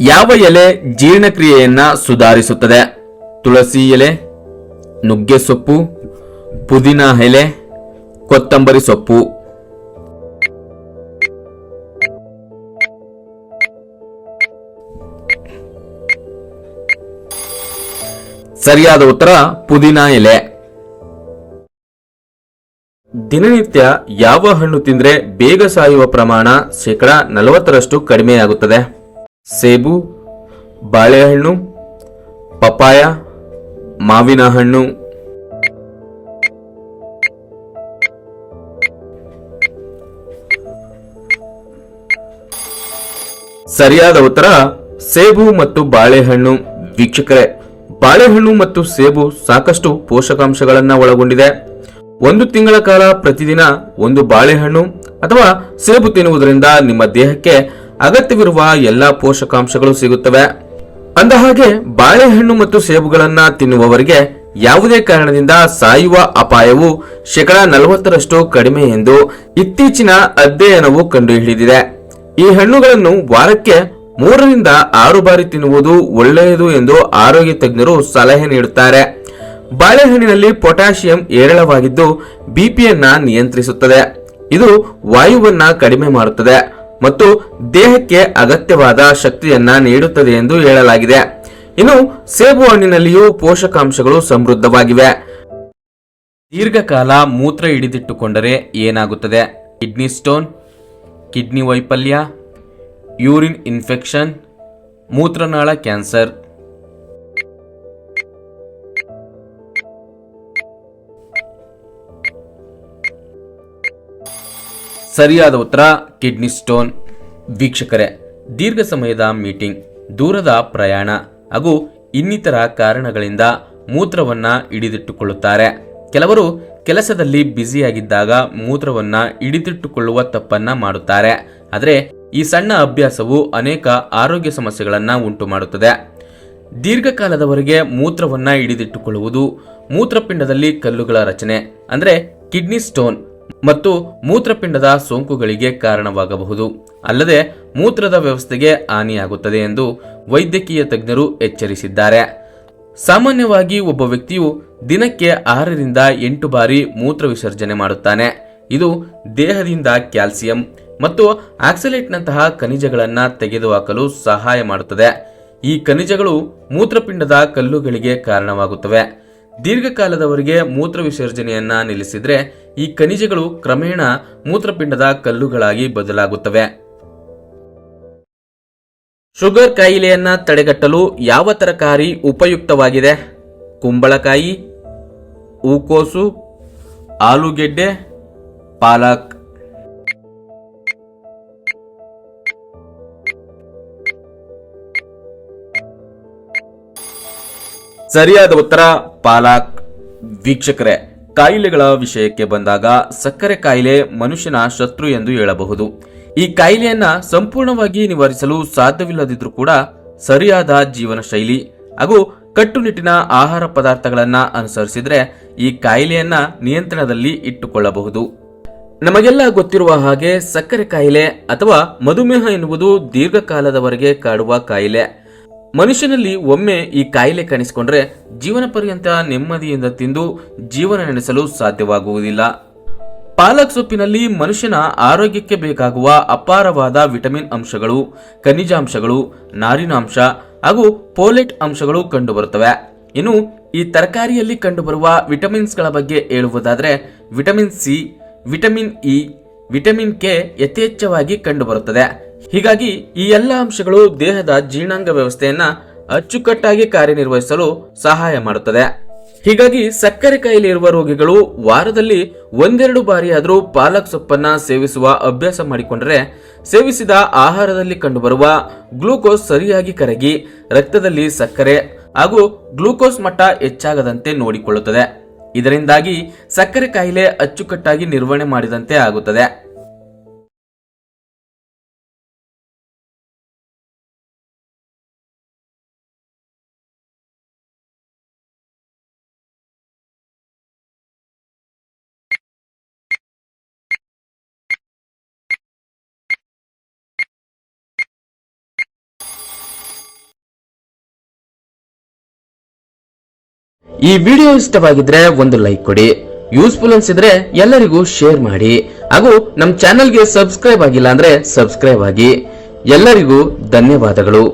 ಯಾವ ಎಲೆ ಜೀರ್ಣಕ್ರಿಯೆಯನ್ನ ಸುಧಾರಿಸುತ್ತದೆ? ತುಳಸಿ ಎಲೆ, ನುಗ್ಗೆ ಸೊಪ್ಪು, ಪುದೀನ ಎಲೆ, ಕೊತ್ತಂಬರಿ ಸೊಪ್ಪು. ಸರಿಯಾದ ಉತ್ತರ, ಪುದೀನ ಎಲೆ. ದಿನನಿತ್ಯ ಯಾವ ಹಣ್ಣು ತಿಂದ್ರೆ ಬೇಗ ಸಾಯುವ ಪ್ರಮಾಣ ಶೇಕಡ ನಲವತ್ತರಷ್ಟು ಕಡಿಮೆಯಾಗುತ್ತದೆ. ಸೇಬು, ಬಾಳೆಹಣ್ಣು ಪಪಾಯ ಮಾವಿನ ಹಣ್ಣು. ಸರಿಯಾದ ಉತ್ತರ, ಸೇಬು ಮತ್ತು ಬಾಳೆಹಣ್ಣು. ವೀಕ್ಷಕರೇ, ಬಾಳೆಹಣ್ಣು ಮತ್ತು ಸೇಬು ಸಾಕಷ್ಟು ಪೋಷಕಾಂಶಗಳನ್ನ ಒಳಗೊಂಡಿದೆ. ಒಂದು ತಿಂಗಳ ಕಾಲ ಪ್ರತಿದಿನ ಒಂದು ಬಾಳೆಹಣ್ಣು ಅಥವಾ ಸೇಬು ತಿನ್ನುವುದರಿಂದ ನಿಮ್ಮ ದೇಹಕ್ಕೆ ಅಗತ್ಯವಿರುವ ಎಲ್ಲಾ ಪೋಷಕಾಂಶಗಳು ಸಿಗುತ್ತವೆ. ಅಂದಹಾಗೆ, ಬಾಳೆಹಣ್ಣು ಮತ್ತು ಸೇಬುಗಳನ್ನ ತಿನ್ನುವವರಿಗೆ ಯಾವುದೇ ಕಾರಣದಿಂದ ಸಾಯುವ ಅಪಾಯವು ಶೇಕಡ ನಲವತ್ತರಷ್ಟು ಕಡಿಮೆ ಎಂದು ಇತ್ತೀಚಿನ ಅಧ್ಯಯನವು ಕಂಡುಹಿಡಿದಿದೆ. ಈ ಹಣ್ಣುಗಳನ್ನು ವಾರಕ್ಕೆ ಮೂರರಿಂದ ಆರು ಬಾರಿ ತಿನ್ನುವುದು ಒಳ್ಳೆಯದು ಎಂದು ಆರೋಗ್ಯ ತಜ್ಞರು ಸಲಹೆ ನೀಡುತ್ತಾರೆ. ಬಾಳೆಹಣ್ಣಿನಲ್ಲಿ ಪೊಟ್ಯಾಷಿಯಂ ಏರಳವಾಗಿದ್ದು ಬಿಪಿಯನ್ನ ನಿಯಂತ್ರಿಸುತ್ತದೆ. ಇದು ವಾಯುವನ್ನ ಕಡಿಮೆ ಮಾಡುತ್ತದೆ. ಮತ್ತು ದೇಹಕ್ಕೆ ಅಗತ್ಯವಾದ ಶಕ್ತಿಯನ್ನ ನೀಡುತ್ತದೆ ಎಂದು ಹೇಳಲಾಗಿದೆ. ಇನ್ನು ಸೇಬು ಹಣ್ಣಿನಲ್ಲಿಯೂ ಪೋಷಕಾಂಶಗಳು ಸಮೃದ್ಧವಾಗಿವೆ. ದೀರ್ಘಕಾಲ ಮೂತ್ರ ಹಿಡಿದಿಟ್ಟುಕೊಂಡರೆ ಏನಾಗುತ್ತದೆ? ಕಿಡ್ನಿ ಸ್ಟೋನ್, ಕಿಡ್ನಿ ವೈಫಲ್ಯ, ಯೂರಿನ್ ಇನ್ಫೆಕ್ಷನ್, ಮೂತ್ರನಾಳ ಕ್ಯಾನ್ಸರ್. ಸರಿಯಾದ ಉತ್ತರ, ಕಿಡ್ನಿ ಸ್ಟೋನ್. ವೀಕ್ಷಕರೇ, ದೀರ್ಘ ಸಮಯದ ಮೀಟಿಂಗ್, ದೂರದ ಪ್ರಯಾಣ ಹಾಗೂ ಇನ್ನಿತರ ಕಾರಣಗಳಿಂದ ಮೂತ್ರವನ್ನ ಹಿಡಿದಿಟ್ಟುಕೊಳ್ಳುತ್ತಾರೆ. ಕೆಲವರು ಕೆಲಸದಲ್ಲಿ ಬ್ಯುಸಿಯಾಗಿದ್ದಾಗ ಮೂತ್ರವನ್ನ ಹಿಡಿದಿಟ್ಟುಕೊಳ್ಳುವ ತಪ್ಪನ್ನ ಮಾಡುತ್ತಾರೆ. ಆದರೆ ಈ ಸಣ್ಣ ಅಭ್ಯಾಸವು ಅನೇಕ ಆರೋಗ್ಯ ಸಮಸ್ಯೆಗಳನ್ನು ಉಂಟು ಮಾಡುತ್ತದೆ ದೀರ್ಘಕಾಲದವರೆಗೆ ಮೂತ್ರವನ್ನ ಹಿಡಿದಿಟ್ಟುಕೊಳ್ಳುವುದು ಮೂತ್ರಪಿಂಡದಲ್ಲಿ ಕಲ್ಲುಗಳ ರಚನೆ, ಅಂದ್ರೆ ಕಿಡ್ನಿ ಸ್ಟೋನ್. ಮತ್ತು ಮೂತ್ರಪಿಂಡದ ಸೋಂಕುಗಳಿಗೆ ಕಾರಣವಾಗಬಹುದು. ಅಲ್ಲದೆ ಮೂತ್ರದ ವ್ಯವಸ್ಥೆಗೆ ಹಾನಿಯಾಗುತ್ತದೆ ಎಂದು ವೈದ್ಯಕೀಯ ತಜ್ಞರು ಎಚ್ಚರಿಸಿದ್ದಾರೆ. ಸಾಮಾನ್ಯವಾಗಿ ಒಬ್ಬ ವ್ಯಕ್ತಿಯು ದಿನಕ್ಕೆ ಆರರಿಂದ ಎಂಟು ಬಾರಿ ಮೂತ್ರ ವಿಸರ್ಜನೆ ಮಾಡುತ್ತಾನೆ. ಇದು ದೇಹದಿಂದ ಕ್ಯಾಲ್ಸಿಯಂ ಮತ್ತು ಆಕ್ಸಲೇಟ್ನಂತಹ ಖನಿಜಗಳನ್ನು ತೆಗೆದುಹಾಕಲು ಸಹಾಯ ಮಾಡುತ್ತದೆ. ಈ ಖನಿಜಗಳು ಮೂತ್ರಪಿಂಡದ ಕಲ್ಲುಗಳಿಗೆ ಕಾರಣವಾಗುತ್ತವೆ. ದೀರ್ಘಕಾಲದವರೆಗೆ ಮೂತ್ರ ವಿಸರ್ಜನೆಯನ್ನ ನಿಲ್ಲಿಸಿದ್ರೆ ಈ ಖನಿಜಗಳು ಕ್ರಮೇಣ ಮೂತ್ರಪಿಂಡದ ಕಲ್ಲುಗಳಾಗಿ ಬದಲಾಗುತ್ತವೆ. ಶುಗರ್ ಕಾಯಿಲೆಯನ್ನ ತಡೆಗಟ್ಟಲು ಯಾವ ತರಕಾರಿ ಉಪಯುಕ್ತವಾಗಿದೆ? ಕುಂಬಳಕಾಯಿ, ಹೂಕೋಸು, ಆಲೂಗೆಡ್ಡೆ, ಪಾಲಕ್. ಸರಿಯಾದ ಉತ್ತರ ಪಾಲಕ್. ವೀಕ್ಷಕರೇ ಕಾಯಿಲೆಗಳ ವಿಷಯಕ್ಕೆ ಬಂದಾಗ ಸಕ್ಕರೆ ಕಾಯಿಲೆ ಮನುಷ್ಯನ ಶತ್ರು ಎಂದು ಹೇಳಬಹುದು. ಈ ಕಾಯಿಲೆಯನ್ನ ಸಂಪೂರ್ಣವಾಗಿ ನಿವಾರಿಸಲು ಸಾಧ್ಯವಿಲ್ಲದಿದ್ರೂ ಕೂಡ ಸರಿಯಾದ ಜೀವನ ಶೈಲಿ ಹಾಗೂ ಕಟ್ಟುನಿಟ್ಟಿನ ಆಹಾರ ಪದಾರ್ಥಗಳನ್ನ ಅನುಸರಿಸಿದರೆ ಈ ಕಾಯಿಲೆಯನ್ನ ನಿಯಂತ್ರಣದಲ್ಲಿ ಇಟ್ಟುಕೊಳ್ಳಬಹುದು. ನಮಗೆಲ್ಲ ಗೊತ್ತಿರುವ ಹಾಗೆ ಸಕ್ಕರೆ ಕಾಯಿಲೆ ಅಥವಾ ಮಧುಮೇಹ ಎನ್ನುವುದು ದೀರ್ಘಕಾಲದವರೆಗೆ ಕಾಡುವ ಕಾಯಿಲೆ. ಮನುಷ್ಯನಲ್ಲಿ ಒಮ್ಮೆ ಈ ಕಾಯಿಲೆ ಕಾಣಿಸಿಕೊಂಡ್ರೆ ಜೀವನ ಪರ್ಯಂತ ನೆಮ್ಮದಿಯಿಂದ ತಿಂದು ಜೀವನ ನಡೆಸಲು ಸಾಧ್ಯವಾಗುವುದಿಲ್ಲ. ಪಾಲಕ್ ಸೊಪ್ಪಿನಲ್ಲಿ ಮನುಷ್ಯನ ಆರೋಗ್ಯಕ್ಕೆ ಬೇಕಾಗುವ ಅಪಾರವಾದ ವಿಟಮಿನ್ ಅಂಶಗಳು, ಖನಿಜಾಂಶಗಳು, ನಾರಿನಾಂಶ ಹಾಗೂ ಪೋಲೆಟ್ ಅಂಶಗಳು ಕಂಡುಬರುತ್ತವೆ. ಇನ್ನು ಈ ತರಕಾರಿಯಲ್ಲಿ ಕಂಡುಬರುವ ವಿಟಮಿನ್ಸ್ಗಳ ಬಗ್ಗೆ ಹೇಳುವುದಾದರೆ vitamin C, vitamin E, vitamin K ಯಥೇಚ್ಛವಾಗಿ ಕಂಡುಬರುತ್ತದೆ. ಹೀಗಾಗಿ ಈ ಎಲ್ಲ ಅಂಶಗಳು ದೇಹದ ಜೀರ್ಣಾಂಗ ವ್ಯವಸ್ಥೆಯನ್ನ ಅಚ್ಚುಕಟ್ಟಾಗಿ ಕಾರ್ಯನಿರ್ವಹಿಸಲು ಸಹಾಯ ಮಾಡುತ್ತದೆ. ಹೀಗಾಗಿ ಸಕ್ಕರೆ ಕಾಯಿಲೆ ಇರುವ ರೋಗಿಗಳು ವಾರದಲ್ಲಿ ಒಂದೆರಡು ಬಾರಿಯಾದರೂ ಪಾಲಕ್ ಸೊಪ್ಪನ್ನ ಸೇವಿಸುವ ಅಭ್ಯಾಸ ಮಾಡಿಕೊಂಡರೆ ಸೇವಿಸಿದ ಆಹಾರದಲ್ಲಿ ಕಂಡುಬರುವ ಗ್ಲೂಕೋಸ್ ಸರಿಯಾಗಿ ಕರಗಿ ರಕ್ತದಲ್ಲಿ ಸಕ್ಕರೆ ಹಾಗೂ ಗ್ಲೂಕೋಸ್ ಮಟ್ಟ ಹೆಚ್ಚಾಗದಂತೆ ನೋಡಿಕೊಳ್ಳುತ್ತದೆ. ಇದರಿಂದಾಗಿ ಸಕ್ಕರೆ ಕಾಯಿಲೆ ಅಚ್ಚುಕಟ್ಟಾಗಿ ನಿರ್ವಹಣೆ ಮಾಡಿದಂತೆ ಆಗುತ್ತದೆ. ಈ ವಿಡಿಯೋ ಇಷ್ಟವಾಗಿದ್ರೆ ಒಂದು ಲೈಕ್ ಕೊಡಿ ಯೂಸ್ಫುಲ್ ಅನ್ಸಿದ್ರೆ ಎಲ್ಲರಿಗೂ ಶೇರ್ ಮಾಡಿ, ಹಾಗೂ ನಮ್ಮ ಚಾನೆಲ್ಗೆ ಸಬ್ಸ್ಕ್ರೈಬ್ ಆಗಿಲ್ಲ ಅಂದ್ರೆ ಸಬ್ಸ್ಕ್ರೈಬ್ ಆಗಿ. ಎಲ್ಲರಿಗೂ ಧನ್ಯವಾದಗಳು.